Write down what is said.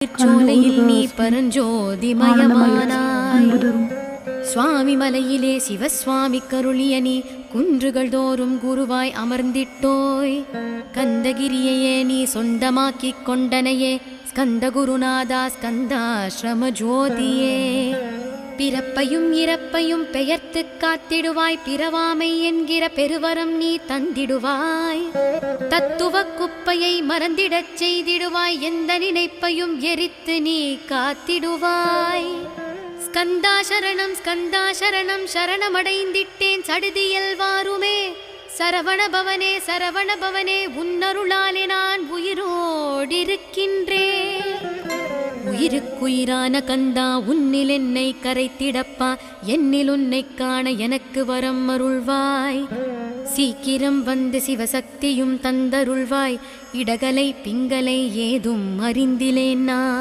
சோலையில் நீ பரஞ்சோதிமயமானாய் சுவாமி மலையிலே சிவசுவாமி கருளிய நீ குன்றுகள் தோறும் குருவாய் அமர்ந்திட்டோய். கந்தகிரியையே நீ சொந்தமாக்கிக் கொண்டனையே ஸ்கந்த குருநாதா ஸ்கந்தாசிரம ஜோதியே பிறப்பையும் இறப்பையும் பெயர்த்து காத்திடுவாய். பிறவாமை என்கிற பெருவரம் நீ தந்திடுவாய். தத்துவ குப்பையை மறந்திடச் செய்திடுவாய். எந்த நினைப்பையும் எரித்து நீ காத்திடுவாய். ஸ்கந்தா சரணம் ஸ்கந்தா சரணம் சரணமடைந்திட்டேன். சடுதியல் வாருமே சரவண பவனே சரவண பவனே உன்னருளாலே நான் உயிரோடிருக்கின்றேன். உயிருக்குயிரான கந்தா உன்னில் என்னை கரைத்திடப்பா. என்னில் உன்னை காண எனக்கு வரம் அருள்வாய். சீக்கிரம் வந்து சிவசக்தியும் தந்தருள்வாய். இடகலை பிங்கலை ஏதும் அறிந்திலேன் நான்.